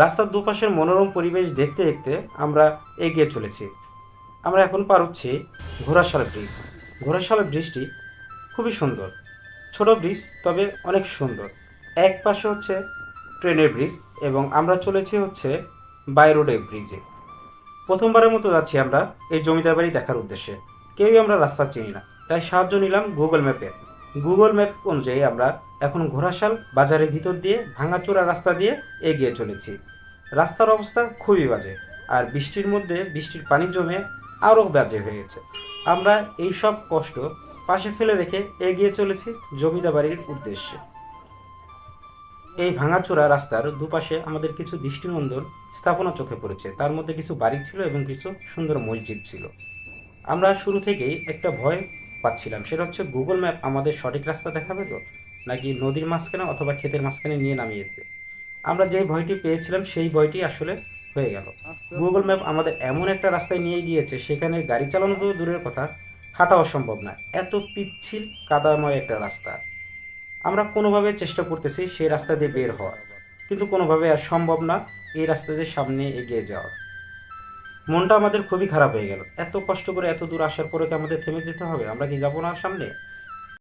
রাস্তার দুপাশের মনোরম পরিবেশ দেখতে দেখতে আমরা এগিয়ে চলেছি। আমরা এখন পার হচ্ছি ঘোড়াশাল ব্রিজ। ঘোড়াশাল ব্রিজটি খুবই সুন্দর। ছোট ব্রিজ, তবে অনেক সুন্দর। এক পাশে হচ্ছে ট্রেনের ব্রিজ এবং আমরা চলেছি হচ্ছে বাই রোডে ব্রিজে। প্রথমবারের মতো যাচ্ছি আমরা এই জমিদার বাড়ি দেখার উদ্দেশ্যে। কেউই আমরা রাস্তা চিনি না, তাই সাহায্য নিলাম গুগল ম্যাপের গুগল ম্যাপ অনুযায়ী আমরা এখন ঘোড়াশাল বাজারের ভিতর দিয়ে ভাঙাচোরা রাস্তা দিয়ে এগিয়ে চলেছি। রাস্তার অবস্থা খুবই বাজে আর বৃষ্টির মধ্যে বৃষ্টির পানি জমে আরও বাজে হয়ে গেছে। আমরা এই সব কষ্ট পাশে ফেলে রেখে এগিয়ে চলেছি জমিদার বাড়ির উদ্দেশ্যে। এই ভাঙাচোরা রাস্তার দুপাশে আমাদের কিছু দৃষ্টিনন্দন স্থাপনা চোখে পড়েছে। তার মধ্যে কিছু বাড়ি ছিল এবং কিছু সুন্দর মসজিদ ছিল। আমরা শুরু থেকেই একটা ভয় পাচ্ছিলাম। সেটা হচ্ছে গুগল ম্যাপ আমাদের সঠিক রাস্তা দেখাবে তো? নাকি নদীর মাঝখানে অথবা ক্ষেতের মাঝখানে নিয়ে নামিয়ে দেবে? আমরা যেই ভয়টি পেয়েছিলাম সেই ভয়টি আসলে হয়ে গেল। গুগল ম্যাপ আমাদের এমন একটা রাস্তায় নিয়ে গিয়েছে সেখানে গাড়ি চালানো তো দূরের কথা হাঁটা অসম্ভব না। এত পিচ্ছিল কাদাময় একটা রাস্তা। আমরা কোনোভাবে চেষ্টা করতেছি সেই রাস্তা দিয়ে বের হওয়ার। কিন্তু কোনোভাবে আর সম্ভব না এই রাস্তা দিয়ে সামনে এগিয়ে যাওয়ার। মনটা আমাদের খুবই খারাপ হয়ে গেল। এত কষ্ট করে এত দূর আসার পরে কি আমাদের থেমে যেতে হবে? আমরা কি যাব না সামনে?